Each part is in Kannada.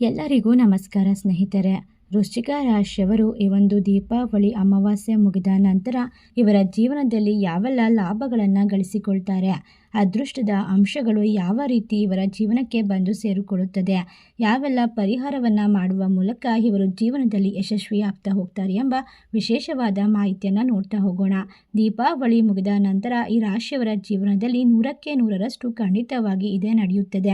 ಎಲ್ಲರಿಗೂ ನಮಸ್ಕಾರ ಸ್ನೇಹಿತರೆ. ವೃಶ್ಚಿಕ ರಾಶಿಯವರು ಈ ಒಂದು ದೀಪಾವಳಿ ಅಮಾವಾಸ್ಯೆ ಮುಗಿದ ನಂತರ ಇವರ ಜೀವನದಲ್ಲಿ ಯಾವೆಲ್ಲ ಲಾಭಗಳನ್ನು ಗಳಿಸಿಕೊಳ್ತಾರೆ? ಅದೃಷ್ಟದ ಅಂಶಗಳು ಯಾವ ರೀತಿ ಇವರ ಜೀವನಕ್ಕೆ ಬಂದು ಸೇರಿಕೊಳ್ಳುತ್ತದೆ? ಯಾವೆಲ್ಲ ಪರಿಹಾರವನ್ನು ಮಾಡುವ ಮೂಲಕ ಇವರು ಜೀವನದಲ್ಲಿ ಯಶಸ್ವಿ ಆಗ್ತಾ ಹೋಗ್ತಾರೆ ಎಂಬ ವಿಶೇಷವಾದ ಮಾಹಿತಿಯನ್ನು ನೋಡ್ತಾ ಹೋಗೋಣ. ದೀಪಾವಳಿ ಮುಗಿದ ನಂತರ ಈ ರಾಶಿಯವರ ಜೀವನದಲ್ಲಿ ನೂರಕ್ಕೆ ನೂರರಷ್ಟು ಖಂಡಿತವಾಗಿ ಇದೇ ನಡೆಯುತ್ತದೆ.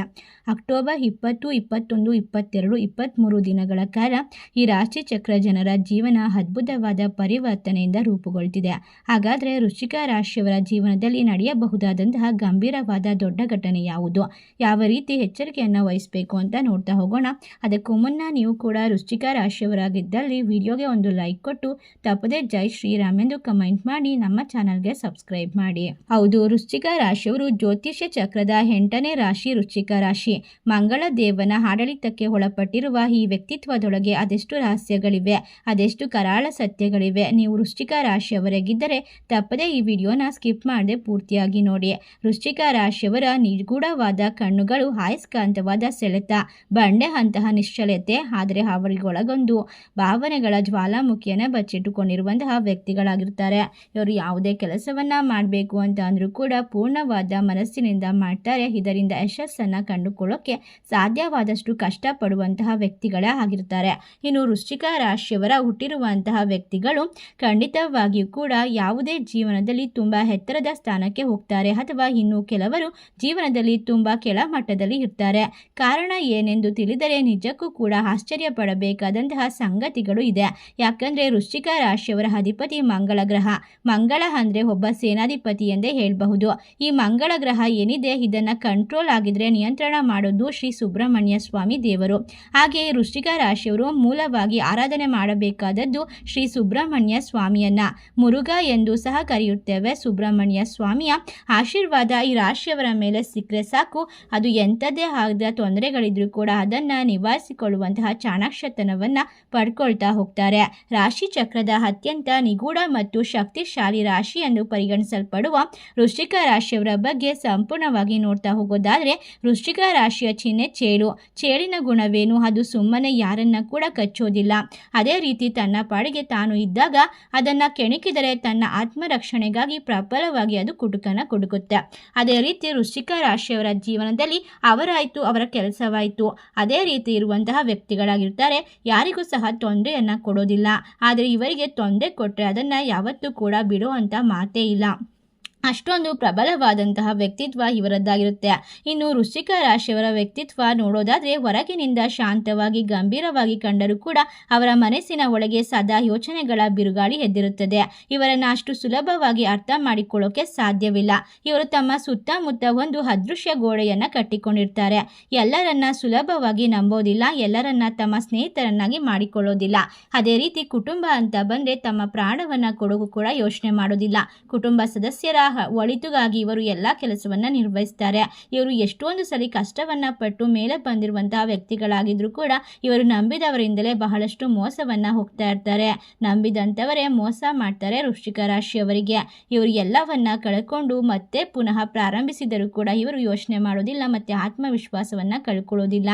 ಅಕ್ಟೋಬರ್ ಇಪ್ಪತ್ತು, ಇಪ್ಪತ್ತೊಂದು, ಇಪ್ಪತ್ತೆರಡು ಇಪ್ಪತ್ತ್ಮೂರು ದಿನಗಳ ಕಾಲ ಈ ರಾಶಿ ಚಕ್ರ ಜನರ ಜೀವನ ಅದ್ಭುತವಾದ ಪರಿವರ್ತನೆಯಿಂದ ರೂಪುಗೊಳ್ತಿದೆ. ಹಾಗಾದರೆ ವೃಶ್ಚಿಕ ರಾಶಿಯವರ ಜೀವನದಲ್ಲಿ ನಡೆಯಬಹುದಾದಂತಹ ಗಂಭೀರವಾದ ದೊಡ್ಡ ಘಟನೆ ಯಾವುದು? ಯಾವ ರೀತಿ ಎಚ್ಚರಿಕೆಯನ್ನು ವಹಿಸಬೇಕು ಅಂತ ನೋಡ್ತಾ ಹೋಗೋಣ. ಅದಕ್ಕೂ ಮುನ್ನ ನೀವು ಕೂಡ ವೃಶ್ಚಿಕ ರಾಶಿಯವರಾಗಿದ್ದಲ್ಲಿ ವಿಡಿಯೋಗೆ ಒಂದು ಲೈಕ್ ಕೊಟ್ಟು ತಪ್ಪದೇ ಜೈ ಶ್ರೀರಾಮ್ ಎಂದು ಕಮೆಂಟ್ ಮಾಡಿ ನಮ್ಮ ಚಾನಲ್ಗೆ ಸಬ್ಸ್ಕ್ರೈಬ್ ಮಾಡಿ. ಹೌದು, ವೃಶ್ಚಿಕ ರಾಶಿಯವರು ಜ್ಯೋತಿಷ್ಯ ಚಕ್ರದ ಎಂಟನೇ ರಾಶಿ ರುಚಿಕ ರಾಶಿ. ಮಂಗಳ ದೇವನ ಆಡಳಿತಕ್ಕೆ ಒಳಪಟ್ಟಿರುವ ಈ ವ್ಯಕ್ತಿತ್ವದೊಳಗೆ ಅದೆಷ್ಟು ರಹಸ್ಯಗಳಿವೆ, ಅದೆಷ್ಟು ಕರಾಳ ಸತ್ಯಗಳಿವೆ ನೀವು ವೃಶ್ಚಿಕ ರಾಶಿಯವರಾಗಿದ್ದರೆ ತಪ್ಪದೇ ಈ ವಿಡಿಯೋನ ಸ್ಕಿಪ್ ಮಾಡದೆ ಪೂರ್ತಿಯಾಗಿ ನೋಡಿ. ವೃಶ್ಚಿಕ ರಾಶಿಯವರ ನಿಗೂಢವಾದ ಕಣ್ಣುಗಳು ಹಾಯಸ್ಕಾಂತವಾದ ಸೆಳೆತ, ಬಂಡೆ ಅಂತಹ ನಿಶ್ಚಲತೆ, ಆದರೆ ಅವರಿಗೊಳಗೊಂದು ಭಾವನೆಗಳ ಜ್ವಾಲಾಮುಖಿಯನ್ನು ಬಚ್ಚಿಟ್ಟುಕೊಂಡಿರುವಂತಹ ವ್ಯಕ್ತಿಗಳಾಗಿರ್ತಾರೆ. ಇವರು ಯಾವುದೇ ಕೆಲಸವನ್ನ ಮಾಡಬೇಕು ಅಂತ ಅಂದರೂ ಕೂಡ ಪೂರ್ಣವಾದ ಮನಸ್ಸಿನಿಂದ ಮಾಡ್ತಾರೆ. ಇದರಿಂದ ಯಶಸ್ಸನ್ನು ಕಂಡುಕೊಳ್ಳೋಕೆ ಸಾಧ್ಯವಾದಷ್ಟು ಕಷ್ಟಪಡುವಂತಹ ವ್ಯಕ್ತಿಗಳೇ ಆಗಿರ್ತಾರೆ. ಇನ್ನು ವೃಶ್ಚಿಕ ರಾಶಿಯವರ ಹುಟ್ಟಿರುವಂತಹ ವ್ಯಕ್ತಿಗಳು ಖಂಡಿತವಾಗಿಯೂ ಕೂಡ ಯಾವುದೇ ಜೀವನದಲ್ಲಿ ತುಂಬ ಎತ್ತರದ ಸ್ಥಾನಕ್ಕೆ ಹೋಗ್ತಾರೆ ಅಥವಾ ಇನ್ನು ಕೆಲವರು ಜೀವನದಲ್ಲಿ ತುಂಬ ಕೆಳಮಟ್ಟದಲ್ಲಿ ಇರ್ತಾರೆ. ಕಾರಣ ಏನೆಂದು ತಿಳಿದರೆ ನಿಜಕ್ಕೂ ಕೂಡ ಆಶ್ಚರ್ಯ ಪಡಬೇಕಾದಂತಹ ಸಂಗತಿಗಳು ಇದೆ. ಯಾಕಂದ್ರೆ ವೃಶ್ಚಿಕ ರಾಶಿಯವರ ಅಧಿಪತಿ ಮಂಗಳ ಗ್ರಹ. ಮಂಗಳ ಅಂದ್ರೆ ಒಬ್ಬ ಸೇನಾಧಿಪತಿ ಎಂದೇ ಹೇಳಬಹುದು. ಈ ಮಂಗಳ ಗ್ರಹ ಏನಿದೆ, ಇದನ್ನ ಕಂಟ್ರೋಲ್ ಆಗಿದ್ರೆ ನಿಯಂತ್ರಣ ಮಾಡೋದು ಶ್ರೀ ಸುಬ್ರಹ್ಮಣ್ಯ ಸ್ವಾಮಿ ದೇವರು. ಹಾಗೆಯೇ ವೃಶ್ಚಿಕ ರಾಶಿಯವರು ಮೂಲವಾಗಿ ಆರಾಧನೆ ಮಾಡಬೇಕಾದದ್ದು ಶ್ರೀ ಸುಬ್ರಹ್ಮಣ್ಯ ಸ್ವಾಮಿಯನ್ನ. ಮುರುಘಾ ಎಂದು ಸಹ ಕರೆಯುತ್ತೇವೆ ಸುಬ್ರಹ್ಮಣ್ಯ ಸ್ವಾಮಿಯ ಆಶೀರ್ವಾದ ಈ ರಾಶಿಯವರ ಮೇಲೆ ಸಿಕ್ಕರೆ ಸಾಕು. ಅದು ಎಂಥದ್ದೇ ಆದ ತೊಂದರೆಗಳಿದ್ರೂ ಕೂಡ ಅದನ್ನು ನಿವಾರಿಸಿಕೊಳ್ಳುವಂತಹ ಚಾಣಾಕ್ಷತನವನ್ನು ಪಡ್ಕೊಳ್ತಾ ಹೋಗ್ತಾರೆ. ರಾಶಿ ಚಕ್ರದ ಅತ್ಯಂತ ನಿಗೂಢ ಮತ್ತು ಶಕ್ತಿಶಾಲಿ ರಾಶಿ ಎಂದು ಪರಿಗಣಿಸಲ್ಪಡುವ ವೃಶ್ಚಿಕ ರಾಶಿಯವರ ಬಗ್ಗೆ ಸಂಪೂರ್ಣವಾಗಿ ನೋಡ್ತಾ ಹೋಗೋದಾದರೆ, ವೃಶ್ಚಿಕ ರಾಶಿಯ ಚಿಹ್ನೆ ಚೇಳು. ಚೇಳಿನ ಗುಣವೇನು? ಅದು ಸುಮ್ಮನೆ ಯಾರನ್ನ ಕೂಡ ಕಚ್ಚೋದಿಲ್ಲ. ಅದೇ ರೀತಿ ತನ್ನ ಪಾಡಿಗೆ ತಾನು ಇದ್ದಾಗ ಅದನ್ನು ಕೆಣಕಿದರೆ ತನ್ನ ಆತ್ಮರಕ್ಷಣೆಗಾಗಿ ಪ್ರಬಲವಾಗಿ ಅದು ಕುಟುಕನ ಕುಡುಕುತ್ತೆ ಅದೇ ರೀತಿ ವೃಶ್ಚಿಕ ರಾಶಿಯವರ ಜೀವನದಲ್ಲಿ ಅವರಾಯಿತು, ಅವರ ಕೆಲಸವಾಯಿತು. ಅದೇ ರೀತಿ ಇರುವಂತಹ ವ್ಯಕ್ತಿಗಳಾಗಿರ್ತಾರೆ, ಯಾರಿಗೂ ಸಹ ತೊಂದರೆಯನ್ನು ಕೊಡೋದಿಲ್ಲ. ಆದರೆ ಇವರಿಗೆ ತೊಂದರೆ ಕೊಟ್ಟರೆ ಅದನ್ನು ಯಾವತ್ತೂ ಕೂಡ ಬಿಡುವಂಥ ಮಾತೇ ಇಲ್ಲ. ಅಷ್ಟೊಂದು ಪ್ರಬಲವಾದಂತಹ ವ್ಯಕ್ತಿತ್ವ ಇವರದ್ದಾಗಿರುತ್ತೆ. ಇನ್ನು ವೃಶ್ಚಿಕ ರಾಶಿಯವರ ವ್ಯಕ್ತಿತ್ವ ನೋಡೋದಾದರೆ ಹೊರಗಿನಿಂದ ಶಾಂತವಾಗಿ, ಗಂಭೀರವಾಗಿ ಕಂಡರೂ ಕೂಡ ಅವರ ಮನಸ್ಸಿನ ಒಳಗೆ ಸದಾ ಯೋಚನೆಗಳ ಬಿರುಗಾಳಿ ಎದ್ದಿರುತ್ತದೆ. ಇವರನ್ನು ಅಷ್ಟು ಸುಲಭವಾಗಿ ಅರ್ಥ ಮಾಡಿಕೊಳ್ಳೋಕೆ ಸಾಧ್ಯವಿಲ್ಲ. ಇವರು ತಮ್ಮ ಸುತ್ತಮುತ್ತ ಒಂದು ಅದೃಶ್ಯ ಗೋಡೆಯನ್ನು ಕಟ್ಟಿಕೊಂಡಿರ್ತಾರೆ. ಎಲ್ಲರನ್ನ ಸುಲಭವಾಗಿ ನಂಬೋದಿಲ್ಲ, ಎಲ್ಲರನ್ನ ತಮ್ಮ ಸ್ನೇಹಿತರನ್ನಾಗಿ ಮಾಡಿಕೊಳ್ಳೋದಿಲ್ಲ. ಅದೇ ರೀತಿ ಕುಟುಂಬ ಅಂತ ಬಂದರೆ ತಮ್ಮ ಪ್ರಾಣವನ್ನು ಕೊಡಗು ಕೂಡ ಯೋಚನೆ ಮಾಡೋದಿಲ್ಲ. ಕುಟುಂಬ ಸದಸ್ಯರ ಒಳಿತುಗಾಗಿ ಇವರು ಎಲ್ಲ ಕೆಲಸವನ್ನ ನಿರ್ವಹಿಸ್ತಾರೆ. ಇವರು ಎಷ್ಟೊಂದು ಸರಿ ಕಷ್ಟವನ್ನ ಪಟ್ಟು ಮೇಲೆ ಬಂದಿರುವಂತಹ ವ್ಯಕ್ತಿಗಳಾಗಿದ್ರು ಕೂಡ ಇವರು ನಂಬಿದವರಿಂದಲೇ ಬಹಳಷ್ಟು ಮೋಸವನ್ನ ಹೋಗ್ತಾ ಇರ್ತಾರೆ. ನಂಬಿದಂಥವರೇ ಮೋಸ ಮಾಡ್ತಾರೆ ವೃಶ್ಚಿಕ ರಾಶಿಯವರಿಗೆ. ಇವರು ಎಲ್ಲವನ್ನ ಕಳ್ಕೊಂಡು ಮತ್ತೆ ಪುನಃ ಪ್ರಾರಂಭಿಸಿದರೂ ಕೂಡ ಇವರು ಯೋಚನೆ ಮಾಡೋದಿಲ್ಲ ಮತ್ತೆ ಆತ್ಮವಿಶ್ವಾಸವನ್ನ ಕಳ್ಕೊಳ್ಳೋದಿಲ್ಲ.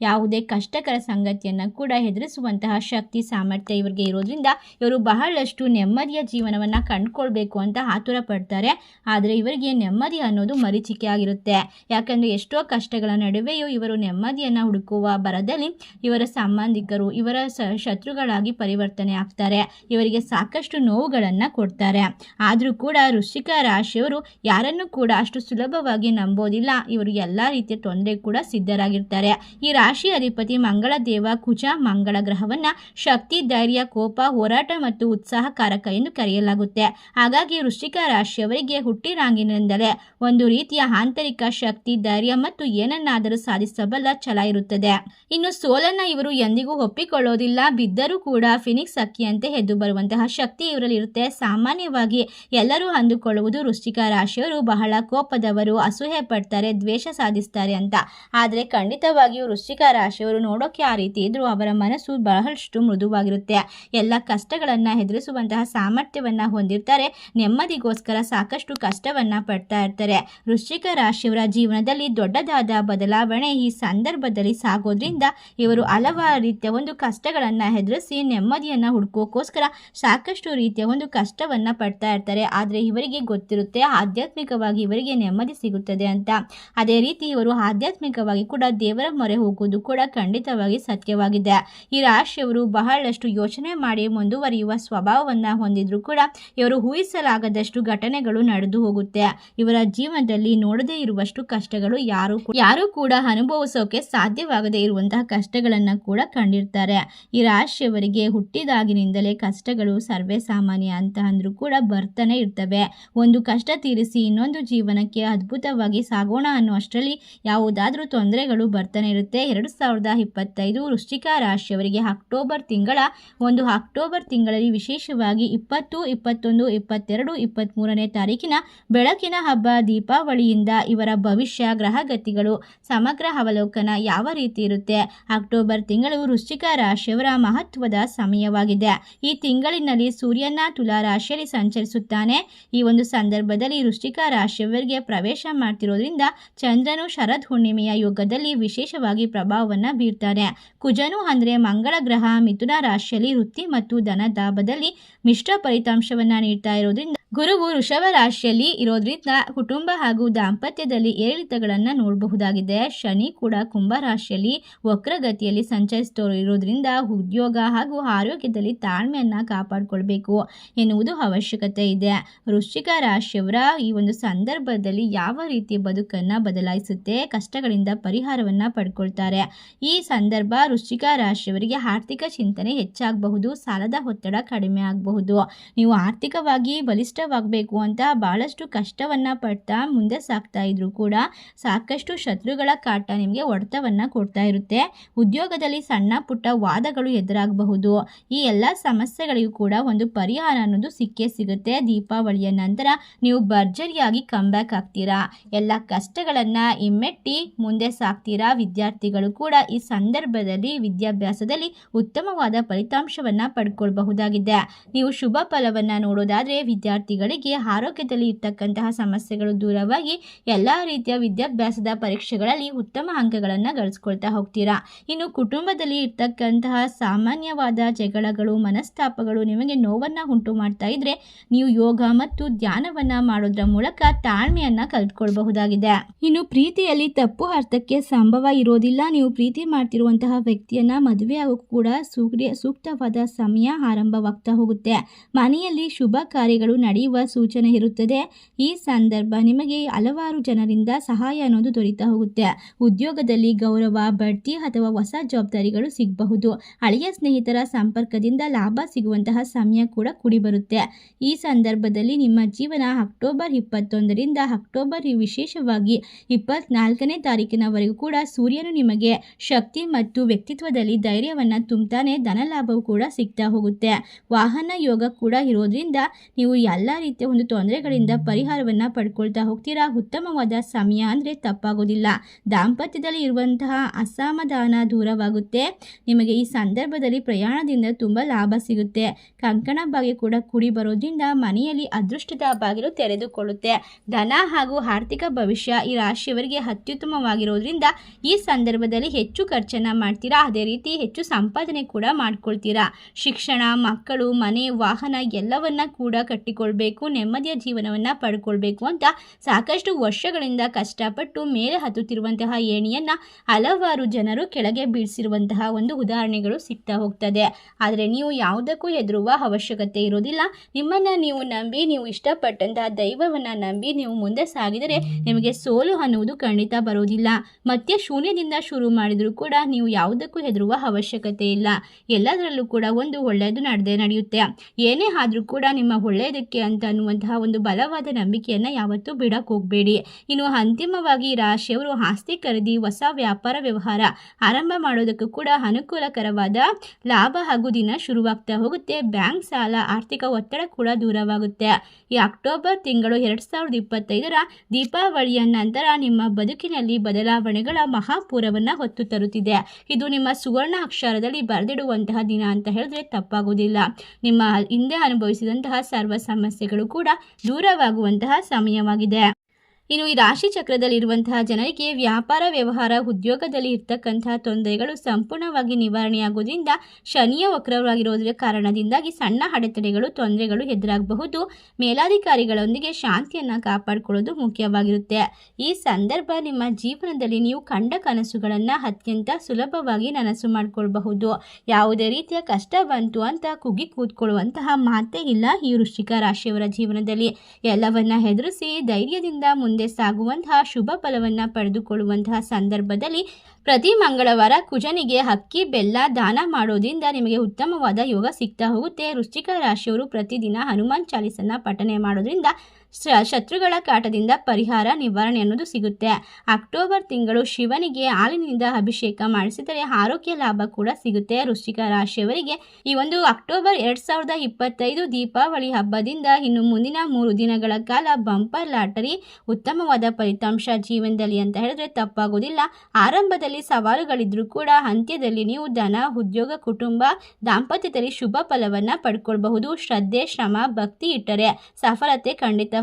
ಯಾವುದೇ ಕಷ್ಟಕರ ಸಂಗತಿಯನ್ನ ಕೂಡ ಎದುರಿಸುವಂತಹ ಶಕ್ತಿ, ಸಾಮರ್ಥ್ಯ ಇವರಿಗೆ ಇರೋದ್ರಿಂದ ಇವರು ಬಹಳಷ್ಟು ನೆಮ್ಮದಿಯ ಜೀವನವನ್ನ ಕಂಡುಕೊಳ್ಬೇಕು ಅಂತ ಆತುರ ಪಡ್ತಾರೆ ಆದರೆ ಇವರಿಗೆ ನೆಮ್ಮದಿ ಅನ್ನೋದು ಮರೀಚಿಕೆ ಆಗಿರುತ್ತೆ. ಯಾಕಂದರೆ ಎಷ್ಟೋ ಕಷ್ಟಗಳ ನಡುವೆಯೂ ಇವರು ನೆಮ್ಮದಿಯನ್ನು ಹುಡುಕುವ ಬರದಲ್ಲಿ ಇವರ ಸಂಬಂಧಿಕರು, ಇವರ ಶತ್ರುಗಳಾಗಿ ಪರಿವರ್ತನೆ ಆಗ್ತಾರೆ. ಇವರಿಗೆ ಸಾಕಷ್ಟು ನೋವುಗಳನ್ನು ಕೊಡ್ತಾರೆ. ಆದರೂ ಕೂಡ ವೃಶ್ಚಿಕ ರಾಶಿಯವರು ಯಾರನ್ನು ಕೂಡ ಅಷ್ಟು ಸುಲಭವಾಗಿ ನಂಬೋದಿಲ್ಲ. ಇವರು ಎಲ್ಲ ರೀತಿಯ ತೊಂದರೆ ಕೂಡ ಸಿದ್ಧರಾಗಿರ್ತಾರೆ. ಈ ರಾಶಿ ಅಧಿಪತಿ ಮಂಗಳ ದೇವ ಕುಜ ಮಂಗಳ ಗ್ರಹವನ್ನು ಶಕ್ತಿ, ಧೈರ್ಯ, ಕೋಪ, ಹೋರಾಟ ಮತ್ತು ಉತ್ಸಾಹಕಾರಕ ಎಂದು ಕರೆಯಲಾಗುತ್ತೆ. ಹಾಗಾಗಿ ವೃಶ್ಚಿಕ ರಾಶಿಯವರಿಗೆ ಹುಟ್ಟಿರಾಂಗಿನಿಂದಲೇ ಒಂದು ರೀತಿಯ ಆಂತರಿಕ ಶಕ್ತಿ, ಧೈರ್ಯ ಮತ್ತು ಏನನ್ನಾದರೂ ಸಾಧಿಸಬಲ್ಲ ಛಲ ಇರುತ್ತದೆ. ಇನ್ನು ಸೋಲನ್ನ ಇವರು ಎಂದಿಗೂ ಒಪ್ಪಿಕೊಳ್ಳೋದಿಲ್ಲ. ಬಿದ್ದರೂ ಕೂಡ ಫಿನಿಕ್ಸ್ ಅಕ್ಕಿಯಂತೆ ಎದ್ದು ಬರುವಂತಹ ಶಕ್ತಿ ಇವರಲ್ಲಿರುತ್ತೆ ಸಾಮಾನ್ಯವಾಗಿ ಎಲ್ಲರೂ ಅಂದುಕೊಳ್ಳುವುದು ವೃಶ್ಚಿಕ ರಾಶಿಯವರು. ಬಹಳ ಕೋಪದವರು ಅಸೂಹೆ ಪಡ್ತಾರೆ, ದ್ವೇಷ ಸಾಧಿಸ್ತಾರೆ ಅಂತ. ಆದರೆ ಖಂಡಿತವಾಗಿಯೂ ವೃಶ್ಚಿಕ ರಾಶಿಯವರು ನೋಡೋಕೆ ಆ ರೀತಿ ಇದ್ರೂ ಅವರ ಮನಸ್ಸು ಬಹಳಷ್ಟು ಮೃದುವಾಗಿರುತ್ತೆ. ಎಲ್ಲ ಕಷ್ಟಗಳನ್ನು ಎದುರಿಸುವಂತಹ ಸಾಮರ್ಥ್ಯವನ್ನ ಹೊಂದಿರ್ತಾರೆ. ನೆಮ್ಮದಿಗೋಸ್ಕರ ಸಾಕಷ್ಟು ಸಾಕಷ್ಟು ಕಷ್ಟವನ್ನ ಪಡ್ತಾ ಇರ್ತಾರೆ. ವೃಶ್ಚಿಕ ರಾಶಿಯವರ ಜೀವನದಲ್ಲಿ ದೊಡ್ಡದಾದ ಬದಲಾವಣೆ ಈ ಸಂದರ್ಭದಲ್ಲಿ ಸಾಗೋದ್ರಿಂದ ಇವರು ಹಲವಾರು ರೀತಿಯ ಒಂದು ಕಷ್ಟಗಳನ್ನ ಎದುರಿಸಿ ನೆಮ್ಮದಿಯನ್ನ ಹುಡುಕೋಕ್ಕೋಸ್ಕರ ಸಾಕಷ್ಟು ರೀತಿಯ ಒಂದು ಕಷ್ಟವನ್ನ ಪಡ್ತಾ ಇರ್ತಾರೆ. ಆದರೆ ಇವರಿಗೆ ಗೊತ್ತಿರುತ್ತೆ ಆಧ್ಯಾತ್ಮಿಕವಾಗಿ ಇವರಿಗೆ ನೆಮ್ಮದಿ ಸಿಗುತ್ತದೆ ಅಂತ. ಅದೇ ರೀತಿ ಇವರು ಆಧ್ಯಾತ್ಮಿಕವಾಗಿ ಕೂಡ ದೇವರ ಮೊರೆ ಹೋಗುವುದು ಕೂಡ ಖಂಡಿತವಾಗಿ ಸತ್ಯವಾಗಿದೆ. ಈ ರಾಶಿಯವರು ಬಹಳಷ್ಟು ಯೋಚನೆ ಮಾಡಿ ಮುಂದುವರಿಯುವ ಸ್ವಭಾವವನ್ನ ಹೊಂದಿದ್ರು ಕೂಡ ಇವರು ಊಹಿಸಲಾಗದಷ್ಟು ಘಟನೆಗಳು ನಡೆದು ಹೋಗುತ್ತೆ. ಇವರ ಜೀವನದಲ್ಲಿ ನೋಡದೇ ಇರುವಷ್ಟು ಕಷ್ಟಗಳು ಯಾರು ಯಾರು ಕೂಡ ಅನುಭವಿಸೋಕೆ ಸಾಧ್ಯವಾಗದೇ ಇರುವಂತಹ ಕಷ್ಟಗಳನ್ನ ಕೂಡ ಕಂಡಿರ್ತಾರೆ. ಈ ರಾಶಿಯವರಿಗೆ ಹುಟ್ಟಿದಾಗಿನಿಂದಲೇ ಕಷ್ಟಗಳು ಸರ್ವೇ ಸಾಮಾನ್ಯ ಅಂತ ಅಂದ್ರೂ ಕೂಡ ಬರ್ತಾನೆ ಇರ್ತವೆ. ಒಂದು ಕಷ್ಟ ತೀರಿಸಿ ಇನ್ನೊಂದು ಜೀವನಕ್ಕೆ ಅದ್ಭುತವಾಗಿ ಸಾಗೋಣ ಅನ್ನೋ ಅಷ್ಟರಲ್ಲಿ ಯಾವುದಾದ್ರೂ ತೊಂದರೆಗಳು ಬರ್ತಾನೆ ಇರುತ್ತೆ. ಎರಡು ಸಾವಿರದ ಇಪ್ಪತ್ತೈದು ವೃಶ್ಚಿಕ ರಾಶಿಯವರಿಗೆ ಅಕ್ಟೋಬರ್ ತಿಂಗಳ ಒಂದು ಅಕ್ಟೋಬರ್ ತಿಂಗಳಲ್ಲಿ ವಿಶೇಷವಾಗಿ ಇಪ್ಪತ್ತು, ಇಪ್ಪತ್ತೊಂದು, ಇಪ್ಪತ್ತೆರಡು ಇಪ್ಪತ್ತ್ಮೂರನೇ ತಾರೀಕಿನ ಬೆಳಕಿನ ಹಬ್ಬ, ದೀಪಾವಳಿಯಿಂದ ಇವರ ಭವಿಷ್ಯ, ಗ್ರಹಗತಿಗಳು ಸಮಗ್ರ ಅವಲೋಕನ ಯಾವ ರೀತಿ ಇರುತ್ತೆ? ಅಕ್ಟೋಬರ್ ತಿಂಗಳು ವೃಶ್ಚಿಕ ರಾಶಿಯವರ ಮಹತ್ವದ ಸಮಯವಾಗಿದೆ. ಈ ತಿಂಗಳಿನಲ್ಲಿ ಸೂರ್ಯನ ತುಲಾ ರಾಶಿಯಲ್ಲಿ ಸಂಚರಿಸುತ್ತಾನೆ. ಈ ಒಂದು ಸಂದರ್ಭದಲ್ಲಿ ವೃಶ್ಚಿಕ ರಾಶಿಯವರಿಗೆ ಪ್ರವೇಶ ಮಾಡ್ತಿರೋದ್ರಿಂದ ಚಂದ್ರನು ಶರದ್ ಹುಣ್ಣಿಮೆಯ ಯುಗದಲ್ಲಿ ವಿಶೇಷವಾಗಿ ಪ್ರಭಾವವನ್ನು ಬೀರ್ತಾನೆ. ಕುಜನು ಅಂದರೆ ಮಂಗಳ ಗ್ರಹ, ಮಿಥುನ ರಾಶಿಯಲ್ಲಿ ವೃತ್ತಿ ಮತ್ತು ಧನದಾಭದಲ್ಲಿ ಮಿಶ್ರ ಫಲಿತಾಂಶವನ್ನು ನೀಡ್ತಾ ಇರೋದ್ರಿಂದ ಗುರುವು ವೃಷಭ ರಾಶಿಯಲ್ಲಿ ಇರೋದ್ರಿಂದ ಕುಟುಂಬ ಹಾಗೂ ದಾಂಪತ್ಯದಲ್ಲಿ ಏರಿಳಿತಗಳನ್ನು ನೋಡಬಹುದಾಗಿದೆ. ಶನಿ ಕೂಡ ಕುಂಭ ರಾಶಿಯಲ್ಲಿ ವಕ್ರಗತಿಯಲ್ಲಿ ಸಂಚರಿಸ್ತೋ ಇರೋದ್ರಿಂದ ಉದ್ಯೋಗ ಹಾಗೂ ಆರೋಗ್ಯದಲ್ಲಿ ತಾಳ್ಮೆಯನ್ನು ಕಾಪಾಡಿಕೊಳ್ಬೇಕು ಎನ್ನುವುದು ಅವಶ್ಯಕತೆ ಇದೆ. ವೃಶ್ಚಿಕ ರಾಶಿಯವರ ಈ ಒಂದು ಸಂದರ್ಭದಲ್ಲಿ ಯಾವ ರೀತಿ ಬದುಕನ್ನು ಬದಲಾಯಿಸುತ್ತೆ, ಕಷ್ಟಗಳಿಂದ ಪರಿಹಾರವನ್ನ ಪಡ್ಕೊಳ್ತಾರೆ? ಈ ಸಂದರ್ಭ ವೃಶ್ಚಿಕ ರಾಶಿಯವರಿಗೆ ಆರ್ಥಿಕ ಚಿಂತನೆ ಹೆಚ್ಚಾಗಬಹುದು, ಸಾಲದ ಒತ್ತಡ ಕಡಿಮೆ ಆಗಬಹುದು. ನೀವು ಆರ್ಥಿಕವಾಗಿ ಬಲಿಷ್ಠವಾಗಬೇಕು ಅಂತ ಬಹಳಷ್ಟು ಕಷ್ಟವನ್ನ ಪಡ್ತಾ ಮುಂದೆ ಸಾಗ್ತಾ ಇದ್ರು ಕೂಡ ಸಾಕಷ್ಟು ಶತ್ರುಗಳ ಕಾಟ ನಿಮಗೆ ಒಡೆತವನ್ನು ಕೊಡ್ತಾ ಇರುತ್ತೆ. ಉದ್ಯೋಗದಲ್ಲಿ ಸಣ್ಣ ಪುಟ್ಟ ವಾದಗಳು ಎದುರಾಗಬಹುದು. ಈ ಎಲ್ಲ ಸಮಸ್ಯೆಗಳಿಗೂ ಕೂಡ ಒಂದು ಪರಿಹಾರ ಅನ್ನೋದು ಸಿಕ್ಕೇ ಸಿಗುತ್ತೆ. ದೀಪಾವಳಿಯ ನಂತರ ನೀವು ಭರ್ಜರಿಯಾಗಿ ಕಂಬ್ಯಾಕ್ ಆಗ್ತೀರಾ? ಎಲ್ಲ ಕಷ್ಟಗಳನ್ನ ಹಿಮ್ಮೆಟ್ಟಿ ಮುಂದೆ ಸಾಕ್ತೀರಾ? ವಿದ್ಯಾರ್ಥಿಗಳು ಕೂಡ ಈ ಸಂದರ್ಭದಲ್ಲಿ, ವಿದ್ಯಾಭ್ಯಾಸದಲ್ಲಿ ಉತ್ತಮವಾದ ಫಲಿತಾಂಶವನ್ನು ಪಡ್ಕೊಳ್ಬಹುದಾಗಿದೆ. ನೀವು ಶುಭ ಫಲವನ್ನ ನೋಡೋದಾದ್ರೆ ವಿದ್ಯಾರ್ಥಿಗಳಿಗೆ ಆರೋಗ್ಯದಲ್ಲಿ ಇರ್ತಕ್ಕಂತಹ ಸಮಸ್ಯೆಗಳು ದೂರವಾಗಿ ಎಲ್ಲ ರೀತಿಯ ವಿದ್ಯಾಭ್ಯಾಸದ ಪರೀಕ್ಷೆಗಳಲ್ಲಿ ಉತ್ತಮ ಅಂಕಗಳನ್ನು ಗಳಿಸ್ಕೊಳ್ತಾ ಹೋಗ್ತೀರಾ? ಇನ್ನು ಕುಟುಂಬದಲ್ಲಿ ಇರ್ತಕ್ಕಂತಹ ಸಾಮಾನ್ಯವಾದ ಜಗಳಗಳು, ಮನಸ್ತಾಪಗಳು ನಿಮಗೆ ನೋವನ್ನು ಉಂಟು ಮಾಡ್ತಾ ಇದ್ರೆ ನೀವು ಯೋಗ ಮತ್ತು ಧ್ಯಾನವನ್ನ ಮಾಡೋದ್ರ ಮೂಲಕ ತಾಳ್ಮೆಯನ್ನ ಕಲ್ತ್ಕೊಳ್ಬಹುದಾಗಿದೆ. ಇನ್ನು ಪ್ರೀತಿಯಲ್ಲಿ ತಪ್ಪು ಅರ್ಥಕ್ಕೆ ಸಂಭವ ಇರೋದಿಲ್ಲ. ನೀವು ಪ್ರೀತಿ ಮಾಡ್ತಿರುವಂತಹ ವ್ಯಕ್ತಿಯನ್ನ ಮದುವೆ ಕೂಡ ಸೂರ್ಯ ಸೂಕ್ತವಾದ ಸಮಯ ಆರಂಭವಾಗ್ತಾ ಹೋಗುತ್ತೆ. ಮನೆಯಲ್ಲಿ ಶುಭ ಕಾರ್ಯಗಳು ನಡೆಯುವ ಸೂಚನೆ ಇರುತ್ತದೆ ಈ ಸಂದರ್ಭ ನಿಮಗೆ ಹಲವಾರು ಜನರಿಂದ ಸಹಾಯ ಅನ್ನೋದು ದೊರೀತಾ ಹೋಗುತ್ತೆ. ಉದ್ಯೋಗದಲ್ಲಿ ಗೌರವ, ಬಡ್ತಿ ಅಥವಾ ಹೊಸ ಜವಾಬ್ದಾರಿಗಳು ಸಿಗಬಹುದು. ಹಳೆಯ ಸ್ನೇಹಿತರ ಸಂಪರ್ಕದಿಂದ ಲಾಭ ಸಿಗುವಂತಹ ಸಮಯ ಕೂಡ ಕೂಡಿ ಬರುತ್ತೆ ಈ ಸಂದರ್ಭದಲ್ಲಿ ನಿಮ್ಮ ಜೀವನ ಅಕ್ಟೋಬರ್ ಇಪ್ಪತ್ತೊಂದರಿಂದ ಅಕ್ಟೋಬರ್ ವಿಶೇಷವಾಗಿ ಇಪ್ಪತ್ನಾಲ್ಕನೇ ತಾರೀಕಿನವರೆಗೂ ಕೂಡ ಸೂರ್ಯನು ನಿಮಗೆ ಶಕ್ತಿ ಮತ್ತು ವ್ಯಕ್ತಿತ್ವದಲ್ಲಿ ಧೈರ್ಯವನ್ನು ತುಂಬುತ್ತಾನೆ ಧನ ಲಾಭವು ಕೂಡ ಸಿಗ್ತಾ ಹೋಗುತ್ತೆ. ವಾಹನ ಯೋಗ ಕೂಡ ಇರೋದ್ರಿಂದ ನೀವು ಎಲ್ಲ ರೀತಿಯ ಒಂದು ತೊಂದರೆಗಳಿಂದ ಪರಿಹಾರವನ್ನ ಪಡ್ಕೊಳ್ತಾ ಹೋಗ್ತೀರಾ? ಉತ್ತಮವಾದ ಸಮಯ ಅಂದರೆ ತಪ್ಪಾಗೋದಿಲ್ಲ. ದಾಂಪತ್ಯದಲ್ಲಿ ಇರುವಂತಹ ಅಸಮಾಧಾನ ದೂರವಾಗುತ್ತೆ. ನಿಮಗೆ ಈ ಸಂದರ್ಭದಲ್ಲಿ ಪ್ರಯಾಣದಿಂದ ತುಂಬ ಲಾಭ ಸಿಗುತ್ತೆ. ಕಂಕಣ ಭಾಗ್ಯ ಕೂಡ ಕುಡಿ ಬರೋದ್ರಿಂದ ಮನೆಯಲ್ಲಿ ಅದೃಷ್ಟದ ಬಾಗಿಲು ತೆರೆದುಕೊಳ್ಳುತ್ತೆ. ಧನ ಹಾಗೂ ಆರ್ಥಿಕ ಭವಿಷ್ಯ ಈ ರಾಶಿಯವರಿಗೆ ಅತ್ಯುತ್ತಮವಾಗಿರೋದ್ರಿಂದ ಈ ಸಂದರ್ಭದಲ್ಲಿ ಹೆಚ್ಚು ಖರ್ಚನ್ನ ಮಾಡ್ತೀರಾ? ಅದೇ ರೀತಿ ಹೆಚ್ಚು ಸಂಪಾದನೆ ಕೂಡ ಮಾಡ್ಕೊಳ್ತೀರಾ? ಶಿಕ್ಷಣ, ಮಕ್ಕಳು, ಮನೆ, ವಾಹನ ಎಲ್ಲವನ್ನ ಕೂಡ ಕಟ್ಟಿಕೊಳ್ಬೇಕು. ನೆಮ್ಮದಿಯ ಜೀವನವನ್ನ ಪಡ್ಕೊಳ್ಬೇಕು ಅಂತ ಸಾಕಷ್ಟು ವರ್ಷಗಳಿಂದ ಕಷ್ಟಪಟ್ಟು ಮೇಲೆ ಹತ್ತುತ್ತಿರುವಂತಹ ಏಣಿಯನ್ನ ಹಲವಾರು ಜನರು ಕೆಳಗೆ ಬೀಳಿಸಿರುವಂತಹ ಒಂದು ಉದಾಹರಣೆಗಳು ಸಿಗ್ತಾ ಹೋಗ್ತದೆ. ಆದರೆ ನೀವು ಯಾವುದಕ್ಕೂ ಹೆದರುವ ಅವಶ್ಯಕತೆ ಇರೋದಿಲ್ಲ. ನಿಮ್ಮನ್ನ ನೀವು ನಂಬಿ, ನೀವು ಇಷ್ಟಪಟ್ಟಂತಹ ದೈವವನ್ನ ನಂಬಿ ನೀವು ಮುಂದೆ ಸಾಗಿದರೆ ನಿಮಗೆ ಸೋಲು ಅನ್ನುವುದು ಖಂಡಿತ ಬರೋದಿಲ್ಲ. ಮತ್ತೆ ಶೂನ್ಯದಿಂದ ಶುರು ಮಾಡಿದರೂ ಕೂಡ ನೀವು ಯಾವುದಕ್ಕೂ ಹೆದರುವ ಅವಶ್ಯಕತೆ ಇಲ್ಲ. ಎಲ್ಲದರಲ್ಲೂ ಕೂಡ ಒಂದು ಒಳ್ಳೆಯದು ನಡೆದೇ ನಡೆಯುತ್ತೆ. ಏನೇ ಆದರೂ ಕೂಡ ನಿಮ್ಮ ಒಳ್ಳೆಯದಕ್ಕೆ ಅಂತ ಅನ್ನುವಂತಹ ಒಂದು ಬಲವಾದ ನಂಬಿಕೆಯನ್ನು ಯಾವತ್ತೂ ಬಿಡಕ್ಕೆ ಹೋಗಬೇಡಿ. ಇನ್ನು ಅಂತಿಮವಾಗಿ ರಾಶಿಯವರು ಆಸ್ತಿ ಖರೀದಿ, ಹೊಸ ವ್ಯಾಪಾರ ವ್ಯವಹಾರ ಆರಂಭ ಮಾಡೋದಕ್ಕೂ ಕೂಡ ಅನುಕೂಲಕರವಾದ ಲಾಭ ಹಾಗೂ ದಿನ ಶುರುವಾಗ್ತಾ ಹೋಗುತ್ತೆ. ಬ್ಯಾಂಕ್ ಸಾಲ, ಆರ್ಥಿಕ ಒತ್ತಡ ಕೂಡ ದೂರವಾಗುತ್ತೆ. ಈ ಅಕ್ಟೋಬರ್ ತಿಂಗಳು ಎರಡು ಸಾವಿರದ ಇಪ್ಪತ್ತೈದರ ದೀಪಾವಳಿಯ ನಂತರ ನಿಮ್ಮ ಬದುಕಿನಲ್ಲಿ ಬದಲಾವಣೆಗಳ ಮಹಾಪೂರವನ್ನು ಹೊತ್ತು ತರುತ್ತಿದೆ. ಇದು ನಿಮ್ಮ ಸುವರ್ಣ ಅಕ್ಷರದಲ್ಲಿ ಬರೆದಿಡುವಂತಹ ದಿನ ಅಂತ ಹೇಳಿದ್ರೆ ತಪ್ಪಾಗೋದಿಲ್ಲ. ನಿಮ್ಮ ಹಿಂದೆ ಅನುಭವಿಸಿದಂತಹ ಸರ್ವ ಸಮಸ್ಯೆಗಳು ಕೂಡ ದೂರವಾಗುವಂತಹ ಸಮಯವಾಗಿದೆ. ಇನ್ನು ಈ ರಾಶಿ ಚಕ್ರದಲ್ಲಿರುವಂತಹ ಜನರಿಗೆ ವ್ಯಾಪಾರ, ವ್ಯವಹಾರ, ಉದ್ಯೋಗದಲ್ಲಿ ಇರ್ತಕ್ಕಂತಹ ತೊಂದರೆಗಳು ಸಂಪೂರ್ಣವಾಗಿ ನಿವಾರಣೆಯಾಗುವುದರಿಂದ ಶನಿಯ ವಕ್ರವಾಗಿರುವುದರ ಕಾರಣದಿಂದಾಗಿ ಸಣ್ಣ ಅಡೆತಡೆಗಳು, ತೊಂದರೆಗಳು ಎದುರಾಗಬಹುದು. ಮೇಲಾಧಿಕಾರಿಗಳೊಂದಿಗೆ ಶಾಂತಿಯನ್ನು ಕಾಪಾಡಿಕೊಳ್ಳೋದು ಮುಖ್ಯವಾಗಿರುತ್ತೆ. ಈ ಸಂದರ್ಭ ನಿಮ್ಮ ಜೀವನದಲ್ಲಿ ನೀವು ಕಂಡ ಕನಸುಗಳನ್ನು ಅತ್ಯಂತ ಸುಲಭವಾಗಿ ನನಸು ಮಾಡಿಕೊಳ್ಬಹುದು. ಯಾವುದೇ ರೀತಿಯ ಕಷ್ಟ ಬಂತು ಅಂತ ಕುಗ್ಗಿ ಕೂತ್ಕೊಳ್ಳುವಂತಹ ಮಾತೇ ಇಲ್ಲ ಈ ವೃಶ್ಚಿಕ ರಾಶಿಯವರ ಜೀವನದಲ್ಲಿ. ಎಲ್ಲವನ್ನ ಹೆದರಿಸಿ ಧೈರ್ಯದಿಂದ ಮುಂದೆ ಸಾಗುವಂತಹ ಶುಭ ಫಲವನ್ನ ಪಡೆದುಕೊಳ್ಳುವಂತಹ ಸಂದರ್ಭದಲ್ಲಿ ಪ್ರತಿ ಮಂಗಳವಾರ ಕುಜನಿಗೆ ಅಕ್ಕಿ, ಬೆಲ್ಲ, ದಾನ ಮಾಡೋದ್ರಿಂದ ನಿಮಗೆ ಉತ್ತಮವಾದ ಯೋಗ ಸಿಗ್ತಾ ಹೋಗುತ್ತೆ. ವೃಶ್ಚಿಕ ರಾಶಿಯವರು ಪ್ರತಿದಿನ ಹನುಮಾನ್ ಚಾಲೀಸನ್ನ ಪಠನೆ ಮಾಡೋದ್ರಿಂದ ಶತ್ರುಗಳ ಕಾಟದಿಂದ ಪರಿಹಾರ, ನಿವಾರಣೆ ಅನ್ನೋದು ಸಿಗುತ್ತೆ. ಅಕ್ಟೋಬರ್ ತಿಂಗಳು ಶಿವನಿಗೆ ಹಾಲಿನಿಂದ ಅಭಿಷೇಕ ಮಾಡಿಸಿದರೆ ಆರೋಗ್ಯ ಲಾಭ ಕೂಡ ಸಿಗುತ್ತೆ. ವೃಶ್ಚಿಕ ರಾಶಿಯವರಿಗೆ ಈ ಒಂದು ಅಕ್ಟೋಬರ್ ಎರಡ್ ಸಾವಿರದ ಇಪ್ಪತ್ತೈದು ದೀಪಾವಳಿ ಹಬ್ಬದಿಂದ ಇನ್ನು ಮುಂದಿನ ಮೂರು ದಿನಗಳ ಕಾಲ ಬಂಪರ್ ಲಾಟರಿ ಉತ್ತಮವಾದ ಫಲಿತಾಂಶ ಜೀವನದಲ್ಲಿ ಅಂತ ಹೇಳಿದ್ರೆ ತಪ್ಪಾಗೋದಿಲ್ಲ. ಆರಂಭದಲ್ಲಿ ಸವಾಲುಗಳಿದ್ರೂ ಕೂಡ ಅಂತ್ಯದಲ್ಲಿ ನೀವು ಧನ, ಉದ್ಯೋಗ, ಕುಟುಂಬ, ದಾಂಪತ್ಯದಲ್ಲಿ ಶುಭ ಫಲವನ್ನ ಪಡ್ಕೊಳ್ಬಹುದು. ಶ್ರದ್ಧೆ, ಶ್ರಮ, ಭಕ್ತಿ ಇಟ್ಟರೆ ಸಫಲತೆ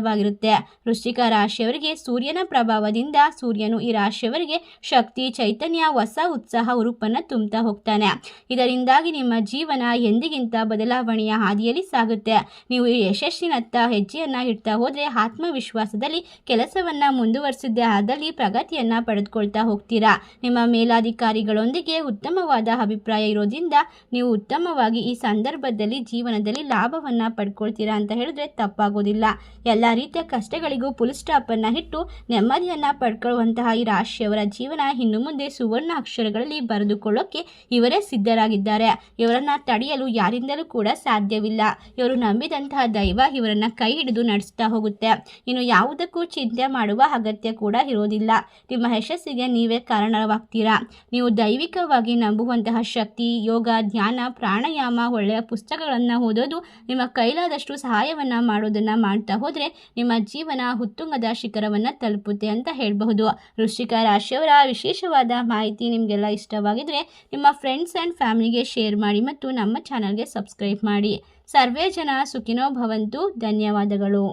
ಖಂಡಿತವಾಗಿರುತ್ತೆ ವೃಶ್ಚಿಕ ರಾಶಿಯವರಿಗೆ ಸೂರ್ಯನ ಪ್ರಭಾವದಿಂದ ಸೂರ್ಯನು ಈ ರಾಶಿಯವರಿಗೆ ಶಕ್ತಿ, ಚೈತನ್ಯ, ಹೊಸ ಉತ್ಸಾಹ, ಉರುಪನ್ನು ತುಂಬುತ್ತಾ ಹೋಗ್ತಾನೆ. ಇದರಿಂದಾಗಿ ನಿಮ್ಮ ಜೀವನ ಎಂದಿಗಿಂತ ಬದಲಾವಣೆಯ ಹಾದಿಯಲ್ಲಿ ಸಾಗುತ್ತೆ. ನೀವು ಯಶಸ್ಸಿನತ್ತ ಹೆಜ್ಜೆಯನ್ನ ಇಡ್ತಾ ಹೋದ್ರೆ ಆತ್ಮವಿಶ್ವಾಸದಲ್ಲಿ ಕೆಲಸವನ್ನ ಮುಂದುವರಿಸಿದ್ದೇ ಆದಲ್ಲಿ ಪ್ರಗತಿಯನ್ನ ಪಡೆದುಕೊಳ್ತಾ ಹೋಗ್ತೀರಾ. ನಿಮ್ಮ ಮೇಲಾಧಿಕಾರಿಗಳೊಂದಿಗೆ ಉತ್ತಮವಾದ ಅಭಿಪ್ರಾಯ ಇರೋದ್ರಿಂದ ನೀವು ಉತ್ತಮವಾಗಿ ಈ ಸಂದರ್ಭದಲ್ಲಿ ಜೀವನದಲ್ಲಿ ಲಾಭವನ್ನ ಪಡ್ಕೊಳ್ತೀರಾ ಅಂತ ಹೇಳಿದ್ರೆ ತಪ್ಪಾಗೋದಿಲ್ಲ. ಎಲ್ಲ ರೀತಿಯ ಕಷ್ಟಗಳಿಗೂ ಫುಲ್ ಸ್ಟಾಪ್ ಅನ್ನ ಇಟ್ಟು ನೆಮ್ಮದಿಯನ್ನ ಪಡ್ಕೊಳ್ಳುವಂತಹ ಈ ರಾಶಿಯವರ ಜೀವನ ಇನ್ನು ಮುಂದೆ ಸುವರ್ಣ ಅಕ್ಷರಗಳಲ್ಲಿ ಬರೆದುಕೊಳ್ಳೋಕೆ ಇವರೇ ಸಿದ್ಧರಾಗಿದ್ದಾರೆ. ಇವರನ್ನ ತಡೆಯಲು ಯಾರಿಂದಲೂ ಕೂಡ ಸಾಧ್ಯವಿಲ್ಲ. ಇವರು ನಂಬಿದಂತಹ ದೈವ ಇವರನ್ನ ಕೈ ಹಿಡಿದು ನಡೆಸ್ತಾ ಹೋಗುತ್ತೆ. ಇನ್ನು ಯಾವುದಕ್ಕೂ ಚಿಂತೆ ಮಾಡುವ ಅಗತ್ಯ ಕೂಡ ಇರೋದಿಲ್ಲ. ನಿಮ್ಮ ಯಶಸ್ಸಿಗೆ ನೀವೇ ಕಾರಣವಾಗ್ತೀರಾ ನೀವು ದೈವಿಕವಾಗಿ ನಂಬುವಂತಹ ಶಕ್ತಿ, ಯೋಗ, ಧ್ಯಾನ, ಪ್ರಾಣಾಯಾಮ, ಒಳ್ಳೆಯ ಪುಸ್ತಕಗಳನ್ನು ಓದೋದು ನಿಮ್ಮ ಕೈಲಾದಷ್ಟು ಸಹಾಯವನ್ನ ಮಾಡೋದನ್ನ ಮಾಡ್ತಾ ಹೋದ್ರೆ ನಿಮ್ಮ ಜೀವನ ಹುತ್ತುಂಗದ ಶಿಖರವನ್ನು ತಲುಪುತ್ತೆ ಅಂತ ಹೇಳಬಹುದು. ವೃಶ್ಚಿಕ ರಾಶಿಯವರ ವಿಶೇಷವಾದ ಮಾಹಿತಿ ನಿಮಗೆಲ್ಲ ಇಷ್ಟವಾಗಿದ್ರೆ ನಿಮ್ಮ ಫ್ರೆಂಡ್ಸ್ ಆ್ಯಂಡ್ ಫ್ಯಾಮಿಲಿಗೆ ಶೇರ್ ಮಾಡಿ ಮತ್ತು ನಮ್ಮ ಚಾನಲ್ಗೆ ಸಬ್ಸ್ಕ್ರೈಬ್ ಮಾಡಿ. ಸರ್ವೇ ಜನ ಸುಖಿನೋ ಭವಂತು. ಧನ್ಯವಾದಗಳು.